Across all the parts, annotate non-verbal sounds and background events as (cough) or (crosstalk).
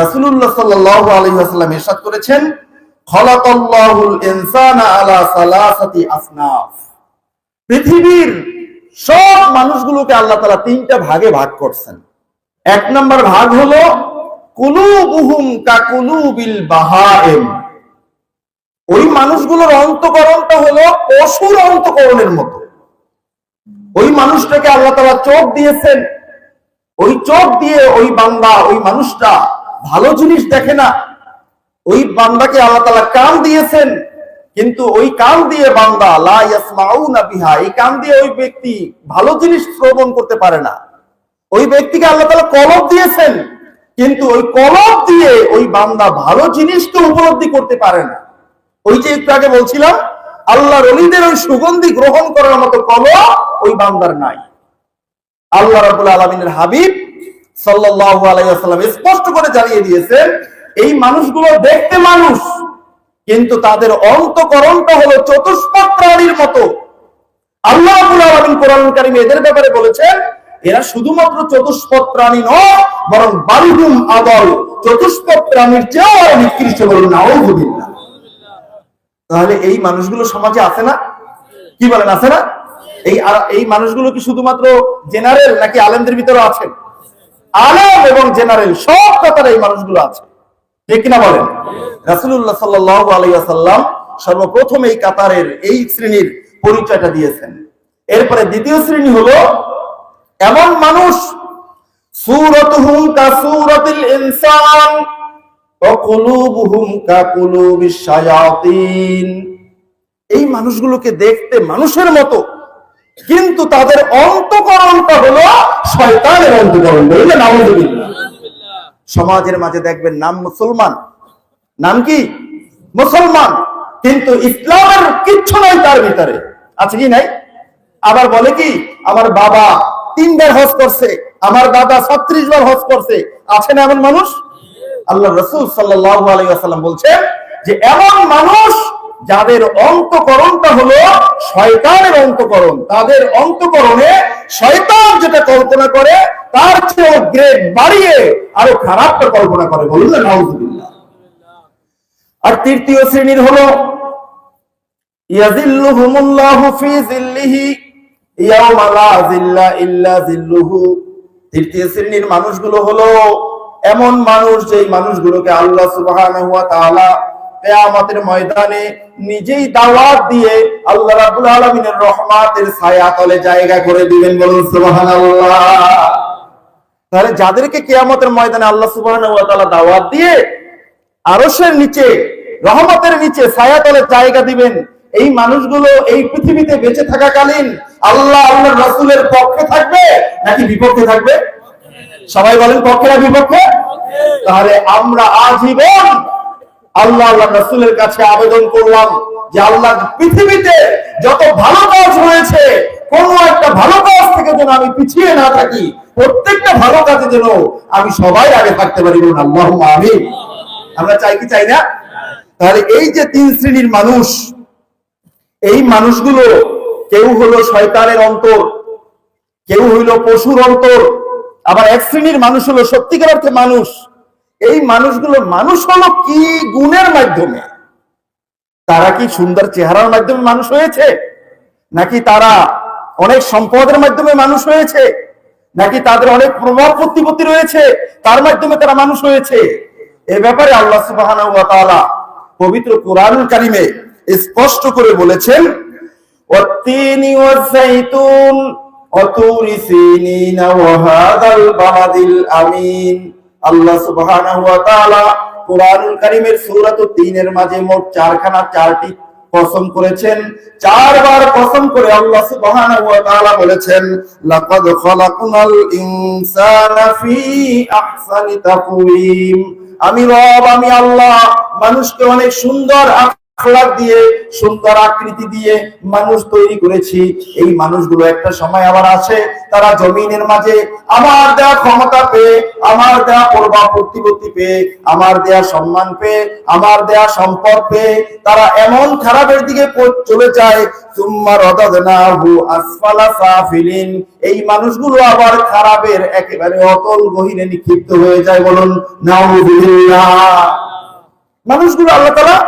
রাসূলুল্লাহ সাল্লাল্লাহু আলাইহি ওয়াসাল্লাম ইরশাদ করেছেন পৃথিবীর সব মানুষগুলোকে আল্লাহ তাআলা তিনটা ভাগে ভাগ করছেন। এক নম্বর ভাগ হলো, কুলুবুহুম কাকুলুবিল বাহাইম। ওই মানুষগুলোর অন্তকরণটা হলো পশুর অন্তকরণের মতো। ওই মানুষটাকে আল্লাহ তাআলা চোখ দিয়েছেন। ওই চোখ দিয়ে ওই বান্দা, ওই মানুষটা ভালো জিনিস দেখে না। ওই বান্দাকে আল্লাহ তাআলা কান দিয়েছেন, কিন্তু ওই কান দিয়ে বান্দা, লা ইয়াসমাউনা বিহা, এই কান দিয়ে ওই ব্যক্তি ভালো জিনিস শ্রবণ করতে পারে না। ওই ব্যক্তিকে আল্লাহ তাআলা কলব দিয়েছেন, কিন্তু ওই কলব দিয়ে ওই বান্দা ভালো জিনিসকে উপলব্ধি করতে পারে না। ওই যে একটু আগে বলছিলাম আল্লাহ রলিদের ওই সুগন্ধি গ্রহণ করার মতো কলব ওই বান্দার নাই। আল্লাহ রাবুল আলমিনের হাবিব সাল্লাল্লাহু আলাইহি ওয়াসাল্লাম স্পষ্ট করে জানিয়ে দিয়েছেন, এই মানুষগুলো দেখতে মানুষ, কিন্তু তাদের অন্তকরণটা হলো চতুষ্পদ প্রাণীর মতো। আল্লাহ ব্যাপারে বলেছেন, এরা শুধুমাত্র নয়, বরং আদল চেয়েও নিকৃষ্ট বলুন নাউযুবিল্লাহ তাহলে এই মানুষগুলো সমাজে আছে না? কি বলেন, আছে না? এই এই মানুষগুলো কি শুধুমাত্র জেনারেল নাকি আলেমদের ভিতরে আছেন? আলেম এবং জেনারেল সব কাতারে এই মানুষগুলো আছে। ঠিক কিনা বলেন? রাসূলুল্লাহ সাল্লাল্লাহু আলাইহি ওয়াসাল্লাম সর্বপ্রথম এই কাতারের এই শ্রেণির পরিচয়টা দিয়েছেন। এরপরে দ্বিতীয় শ্রেণি হলো, এমন মানুষ, সূরাতুহুম ইনসান কুলুবুহুম কাকুলুবিশ শায়াতিন। এই মানুষগুলোকে দেখতে মানুষের মতো। কিন্তু তাদের অন্তকরণটা হলো শয়তানের অন্তকরণ। বুঝলেন সমাজের মাঝে দেখবেন নাম মুসলমান। নাম কি? মুসলমান। কিন্তু ইসলামের কিচ্ছু নাই তার ভিতরে। আছে কি নাই? আবার বলে কি? আমার বাবা তিনবার হজ করছে, আমার দাদা ছত্রিশ বার হজ করছে। আছে না এমন মানুষ? আল্লাহ রসুল সাল্লাল্লাহু আলাইহি বলছেন যে, এমন মানুষ যাদের অন্তকরণটা হলো শয়তানের অন্তকরণ, তাদের অন্তকরণে শয়তান যেটা কল্পনা করে, তার চেয়ে গ্রেড বাড়িয়ে আরও খারাপটা কল্পনা করে। বলুন না, নাউজুবিল্লাহ। আর তৃতীয় শ্রেণির হলো তৃতীয় শ্রেণির মানুষগুলো হলো, এমন মানুষ যেই মানুষগুলোকে আল্লাহ তাআলা কিয়ামতের ময়দানে নিজেই দাওয়াত দিয়ে আল্লাহ রাব্বুল আলামিনের রহমাতের ছায়া তলে জায়গা করে দিবেন বলুন সুবহানাল্লাহ। তাহলে যাদেরকে কিয়ামতের ময়দানে আল্লাহ তাআলা দাওয়াত দিয়ে আরশের নিচে, রহমতের নিচে ছায়াতলে জায়গা দিবেন, এই মানুষগুলো এই পৃথিবীতে বেঁচে থাকাকালীন আল্লাহ আল্লাহর রাসূলের পক্ষে থাকবে নাকি বিপক্ষে থাকবে? সবাই বলেন পক্ষে না বিপক্ষে? তাহলে আমরা আজীবন আল্লাহ আল্লাহ রাসূলের কাছে আবেদন করলাম যে আল্লাহ পৃথিবীতে যত ভালো কাজ হয়েছে কোন একটা ভালো কাজ থেকে যেন আমি পিছিয়ে না থাকি, প্রত্যেকটা ভালো কাজে যেন আমি সবাই আগে থাকতে পারি আল্লাহ আমিন। আমরা চাই কি চাই না? তাহলে এই যে তিন শ্রেণির মানুষ, এই মানুষগুলো কেউ হলো শয়তানের অন্তর, কেউ হইল পশুর অন্তর, আবার এক শ্রেণির মানুষ হলো সত্যিকার অর্থে মানুষ। এই মানুষগুলো মানুষ হলো কি গুণের মাধ্যমে? তারা কি সুন্দর চেহারার মাধ্যমে মানুষ হয়েছে? নাকি তারা অনেক সম্পদের মাধ্যমে মানুষ হয়েছে? নাকি তাদের অনেক প্রভাব প্রতিপত্তি রয়েছে? তার মাধ্যমে তারা মানুষ হয়েছে? এ ব্যাপারে আল্লাহ তাআলা পবিত্র কোরআনুল কারিমে স্পষ্ট করে বলেছেন, ওয়াত্তিনি আল্লাহ সুবহানাহু ওয়া তাআলা কোরআনুল কারীমের তিনের মাঝে মোট চারখানা, চারটি কসম করেছেন। চারবার কসম করে আল্লাহ সুবহানাহু ওয়া তাআলা বলেছেন, লাকাদ খালাকনাল ইনসানা ফি আহসানি তাকওয়িম। আমি রব, আমি আল্লাহ, মানুষকে অনেক সুন্দর আখলাক দিয়ে, সুন্দর আকৃতি দিয়ে মানুষ তৈরি করেছি। এই মানুষগুলো একটা সময় আবার আছে তারা জমিনের মাঝে আমার দেয়া ক্ষমতা পেয়ে, আমার দেয়া প্রভাব প্রতিপত্তি পেয়ে, আমার দেয়া সম্মান পেয়ে, আমার দেয়া সম্পদ পেয়ে, তারা এমন খারাপের দিকে চলে যায় এই মানুষগুলো আবার খারাপের একেবারে অতল গহীনে নিক্ষিপ্ত হয়ে যায় বলুন নাউযুবিল্লাহ মানুষগুলো আল্লাহ তাআলা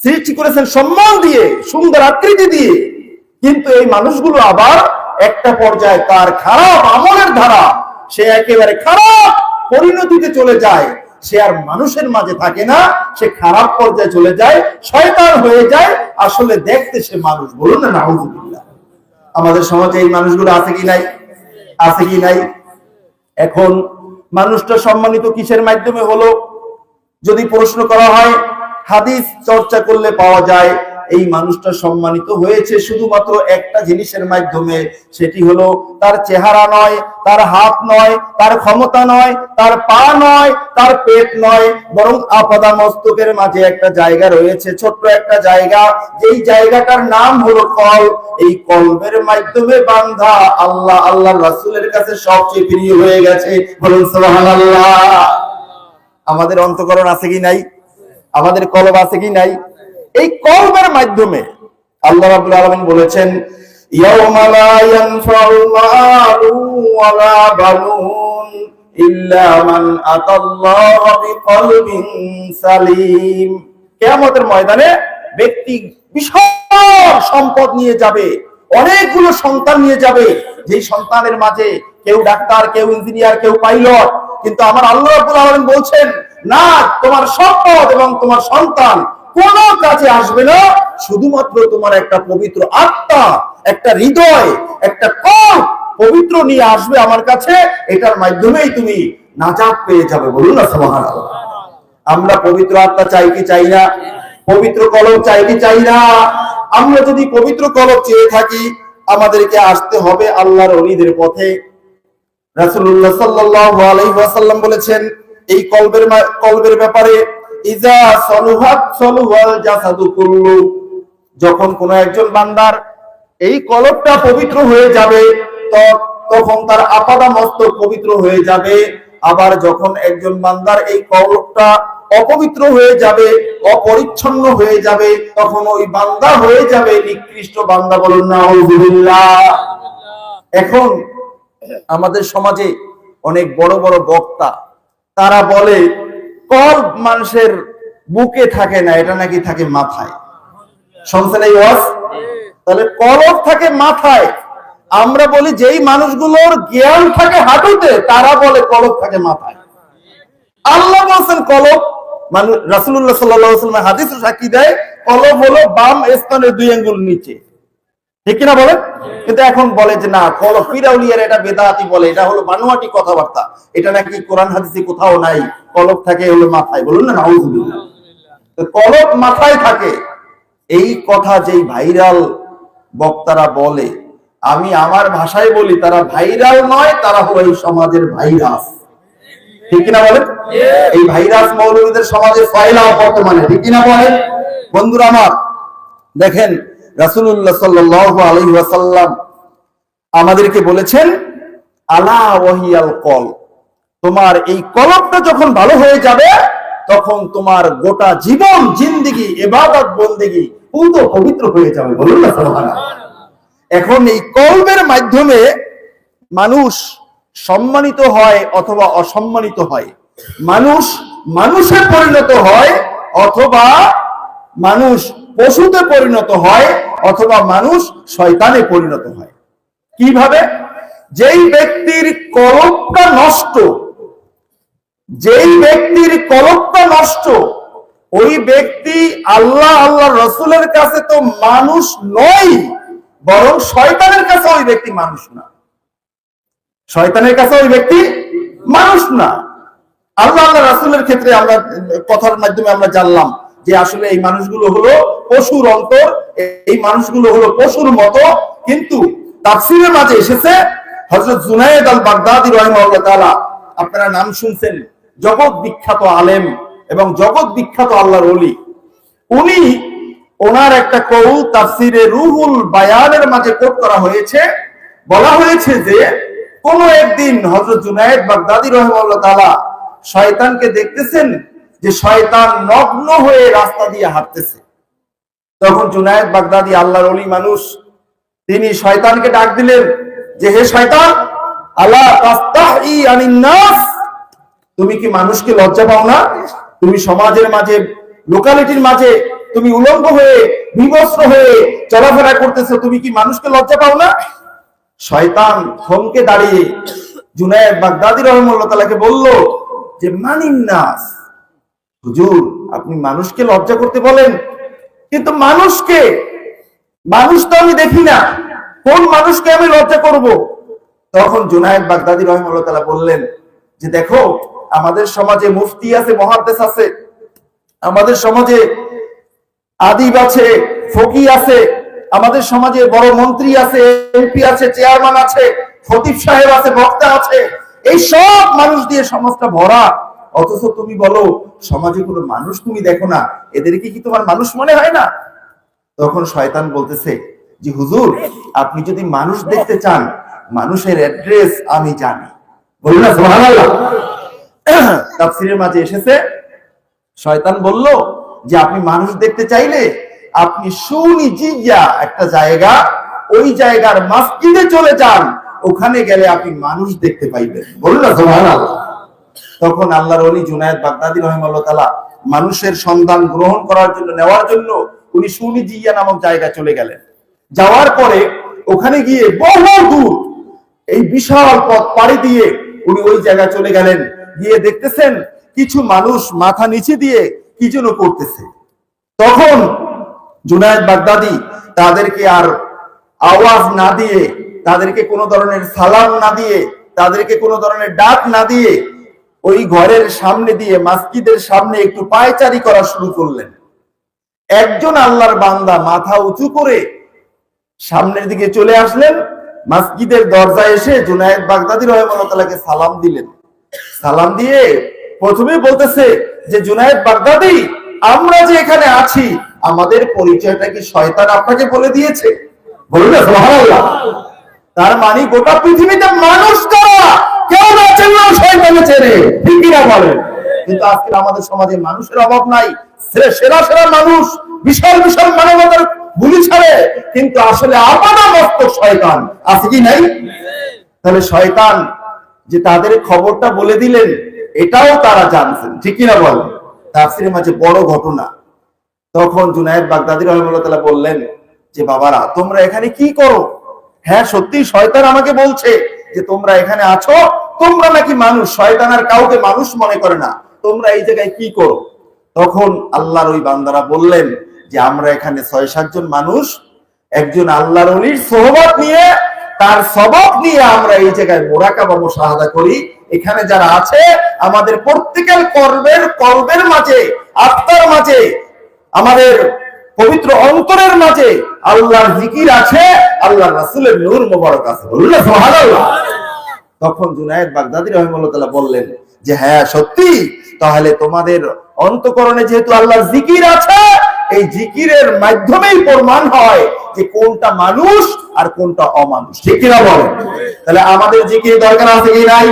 সৃষ্টি করেছেন সম্মান দিয়ে, সুন্দর আকৃতি দিয়ে। কিন্তু এই মানুষগুলো আবার একটা পর্যায়ে তার খারাপ আমলের ধারা, সে একেবারে খারাপ পরিণতিতে চলে যায়। সে আর মানুষের মাঝে থাকে না, সে খারাপ পর্যায়ে চলে যায়, শয়তান হয়ে যায়। আসলে দেখতে সে মানুষ, বলুন না, নাউজুবিল্লাহ। আমাদের সমাজে এই মানুষগুলো আছে কি নাই? আছে কি নাই? এখন মানুষটা সম্মানিত কিসের মাধ্যমে হলো? যদি প্রশ্ন করা হয় হাদিস চর্চা করলে পাওয়া যায়, এই মানুষটা সম্মানিত হয়েছে শুধুমাত্র একটা জিনিসের মাধ্যমে, সেটি হলো তার চেহারা নয়, তার হাত নয়, তার ক্ষমতা নয়, তার পা নয়, তার পেট নয়, বরং আপাদা মস্তকের মাঝে একটা জায়গা রয়েছে, ছোট্ট একটা জায়গা। যেই জায়গাটার নাম হলো কল, এই কলবের মাধ্যমে বান্ধা আল্লাহ আল্লাহ রাসূলের কাছে সবচেয়ে প্রিয় হয়ে গেছে। বলুন সুবহানাল্লাহ। আমাদের অন্তকরণ আছে কি নাই? আমাদের কলব আছে কি নাই? এই কলবের মাধ্যমে আল্লাহ রাব্বুল আলামিন বলেছেন কিয়ামতের ময়দানে ব্যক্তি বিশাল সম্পদ নিয়ে যাবে, অনেকগুলো সন্তান নিয়ে যাবে। যেই সন্তানের মাঝে কেউ ডাক্তার, কেউ ইঞ্জিনিয়ার, কেউ পাইলট কিন্তু আমার আল্লাহ আলামিন বলছেন, না, তোমার সম্পদ এবং তোমার সন্তান কোন কাছে আসবে না। শুধুমাত্র তোমার একটা পবিত্র আত্মা, একটা হৃদয়, একটা কল পবিত্র নিয়ে আসবে আমার কাছে। এটার মাধ্যমেই তুমি নাজাত পেয়ে যাবে। বলুন না, সুবহানাল্লাহ। আমরা পবিত্র আত্মা চাই কি চাই না? পবিত্র কলম চাই কি চাই না? আমরা যদি পবিত্র কলম চেয়ে থাকি, আমাদেরকে আসতে হবে আল্লাহর অলিদের পথে। রাসূলুল্লাহ সাল্লাল্লাহু আলাইহি ওয়াসাল্লাম বলেছেন, এই কলবের কলবের ব্যাপারে, ইজা সলুহাত জাসাদু কুল্লু। যখন কোন একজন বান্দার এই কলবটা পবিত্র হয়ে যাবে তখন তার আপাদা মস্তক পবিত্র হয়ে যাবে। আবার যখন একজন বান্দার এই কলবটা অপবিত্র হয়ে যাবে, অপরিচ্ছন্ন হয়ে যাবে, তখন ওই বান্দা হয়ে যাবে নিকৃষ্ট বান্দা বলুন না এখন আমাদের সমাজে অনেক বড় বড় বক্তা, তারা বলে, কল মানুষের বুকে থাকে না, এটা নাকি থাকে মাথায়। শুনছেন এই ওয়াজ? তাহলে কলব থাকে মাথায়। আমরা বলি, যেই মানুষগুলোর জ্ঞান থাকে হাঁটুতে, তারা বলে কলব থাকে মাথায়। আল্লাহ বলছেন, কলব, মানুষ আলাইহি ওয়াসাল্লাম হাদিস সাক্ষী দেয়, কলব হলো বাম স্তনের দুই আঙ্গুল নিচে। ঠিক কিনা বলেন? কিন্তু এখন বলে যে না ফিরাউলিয়ার এটা বেদাতি বলে, এটা হলো বানোয়াটি কথাবার্তা। এটা নাকি কোরআন হাদিসে কোথাও নাই। কলব থাকে হলো মাথায়। বলুন না, নাউজুবিল্লাহ। তো কলব মাথায় থাকে। এই কথা যেই ভাইরাল বক্তারা বলে, আমি আমার ভাষায় বলি, তারা ভাইরাল নয়, তারা হলো এই সমাজের ভাইরাস। ঠিক কিনা বলেন? এই ভাইরাস মৌলবীদের সমাজে ফয়লাও বর্তমানে। ঠিক কিনা বলেন? বন্ধুরা আমার, দেখেন রাসূলুল্লাহ সাল্লাল্লাহু আলাইহি ওয়াসাল্লাম আমাদেরকে বলেছেন, আলা ওয়াহিয়াল কল তোমার এই কলবটা যখন ভালো হয়ে যাবে, তখন তোমার গোটা জীবন জিন্দিগি, এবাদত বন্দেগি পুরো পবিত্র হয়ে যাবে। বলুন না এখন এই কলমের মাধ্যমে মানুষ সম্মানিত হয় অথবা অসম্মানিত হয়? মানুষ মানুষে পরিণত হয় অথবা মানুষ পশুতে পরিণত হয় অথবা মানুষ শয়তানে পরিণত হয়। কীভাবে? যেই ব্যক্তির কলবটা নষ্ট, যেই ব্যক্তির কলবটা নষ্ট, ওই ব্যক্তি আল্লাহ আল্লাহ রসুলের কাছে তো মানুষ নয়, বরং শয়তানের কাছে ওই ব্যক্তি মানুষ না। শয়তানের কাছে ওই ব্যক্তি মানুষ না। আল্লাহ আল্লাহ রাসুলের ক্ষেত্রে আমরা কথার মাধ্যমে আমরা জানলাম যে আসলে এই মানুষগুলো হলো পশুর অন্তর, এই মানুষগুলো হলো পশুর মতো। কিন্তু তাফসিরের মাঝে এসেছে হযরত জুনায়েদ আল বাগদাদি রাহিমাহুল্লাহ তাআলা। আপনারা নাম শুনছেন, জগৎ বিখ্যাত আলেম এবং জগৎ বিখ্যাত আল্লাহর ওলি। উনি ওনার একটা কৌল তাফসিরে রুহুল বায়ানের মাঝে কোট করা হয়েছে। বলা হয়েছে যে, কোন একদিন হজরত জুনায়েদ বাগদাদি রহমাল্লাহ তাআলা শয়তানকে দেখতেছেন যে শয়তান নগ্ন হয়ে রাস্তা দিয়ে হাঁটতেছে। তখন জুনায়েদ বাগদাদি আল্লাহর অলি মানুষ, তিনি শয়তানকে ডাক দিলেন, যে হে শয়তান, আলা তাস্তাহি আনিন নাস তুমি কি মানুষকে লজ্জা পাও না? তুমি সমাজের মাঝে, লোকালিটির মাঝে, তুমি উলঙ্গ হয়ে, বিবস্ত্র হয়ে চলাফেরা করতেছো, তুমি কি মানুষকে লজ্জা পাও না? শয়তান থমকে দাঁড়িয়ে জুনায়েদ বাগদাদি রহমুল্লাহ তালাকে বলল, যে মানিন নাস হুজুর, আপনি মানুষকে লজ্জা করতে বলেন। কিন্তু মানুষকে, মানুষ তো আমি দেখি না। কোন মানুষকে আমি লজ্জা করব? তখন জুনায়েদ বাগদাদি রহমুল্লাহ বললেন যে, দেখো, আমাদের সমাজে মুফতি আছে, মহাদ্দেশ আছে। আমাদের সমাজে আদিব আছে, ফকি আছে। আমাদের সমাজে বড় মন্ত্রী আছে এমপি আছে, চেয়ারম্যান আছে, খতিব সাহেব আছে, বক্তা আছে। এই সব মানুষ দিয়ে সমাজটা ভরা। অথচ তুমি বলো, সমাজে কোনো মানুষ তুমি দেখো না, এদেরকে কি তোমার মানুষ মনে হয় না? তখন শয়তান বলতেছে যে, হুজুর, আপনি যদি মানুষ দেখতে চান, মানুষের অ্যাড্রেস আমি জানি। বলুন না, সুবহানাল্লাহ। (clears throat) মাঝে এসেছে, শয়তান বলল যে, আপনি মানুষ দেখতে চাইলে আপনি সুনিজিয়া একটা জায়গা, ওই জায়গার মসজিদে চলে যান, ওখানে গেলে আপনি মানুষ দেখতে পাইবেন। বলুন না, সুবহানাল্লাহ। তখন আল্লাহর অলি জুনায়েদ বাগদাদি রহিমাল্লাহ তাআলা মানুষের সন্ধান গ্রহণ করার জন্য, নেওয়ার জন্য উনি সুনিজিয়া নামক জায়গা চলে গেলেন। যাওয়ার পরে ওখানে গিয়ে বহু দূর এই বিশাল পথ পাড়ি দিয়ে উনি ওই জায়গায় চলে গেলেন। গিয়ে দেখতেছেন কিছু মানুষ মাথা নিচে দিয়ে কি যেন করতেছে। তখন জুনায়েদ বাগদাদি তাদেরকে আর আওয়াজ না দিয়ে, তাদেরকে কোনো ধরনের সালাম না দিয়ে, তাদেরকে কোনো ধরনের ডাক না দিয়ে ওই ঘরের সামনে দিয়ে, মসজিদের সামনে একটু পায়চারি করা শুরু করলেন। একজন আল্লাহর বান্দা মাথা উঁচু করে সামনের দিকে চলে আসলেন। মসজিদের দরজায় এসে জুনায়েদ বাগদাদি রহমানুল্লাহকে সালাম দিলেন। সালাম দিয়ে প্রথমে বলতেছে যে, জুনায়েদ বাগদাদি, আমরা যে এখানে আছি, আমাদের পরিচয়টা কি শয়তান আপনাকে বলে দিয়েছে? বলুন তার মানে গোটা পৃথিবীতে মানুষ কারা? কেউ না চেনলেও শয়তানে চেনে। বলেন কিন্তু আজকে আমাদের মানুষের অভাব নাই। সেরা সেরা মানুষ, বিশাল বিশাল মানবতার ছাড়ে। কিন্তু আসলে শয়তান। আছে কি নাই? তাহলে শয়তান যে তাদের খবরটা বলে দিলেন, এটাও তারা জানছেন। ঠিক কিনা বল? তাফসিরের মাঝে বড় ঘটনা। তখন জুনায়েদ বাগদাদি বললেন যে, বাবারা, তোমরা এখানে কি করো? হ্যাঁ সত্যি শয়তান আমাকে বলছে যে, তোমরা এখানে আছো তোমরা নাকি মানুষ শয়তান আর কাউকে মানুষ মনে করে না। তোমরা এই জায়গায় কি করো? তখন আল্লাহর ওই বান্দারা বললেন যে, আমরা এখানে ছয় সাতজন মানুষ, একজন আল্লাহর অলির সোহবত নিয়ে, তার সবক নিয়ে আমরা এই জায়গায় মোরাকাবা মুশাহাদা করি। এখানে যারা আছে, আমাদের প্রত্যেকের কর্মের কর্মের মাঝে, আত্মার মাঝে, আমাদের পবিত্র অন্তরের মাঝে আল্লাহর জিকির আছে আল্লাহ রাসূলের নূর মোবারক আছে। বলুন না সুবহানাল্লাহ। তখন জুনায়দ বাগদাদি রহিমুল্লাহ বললেন যে হ্যাঁ সত্যি। তাহলে তোমাদের অন্তকরণে যেহেতু আল্লাহ জিকির আছে, এই জিকিরের মাধ্যমেই প্রমাণ হয় যে কোনটা মানুষ আর কোনটা অমানুষ। ঠিক কিনা বলেন? তাহলে আমাদের জিকির দরকার আছে কি নাই?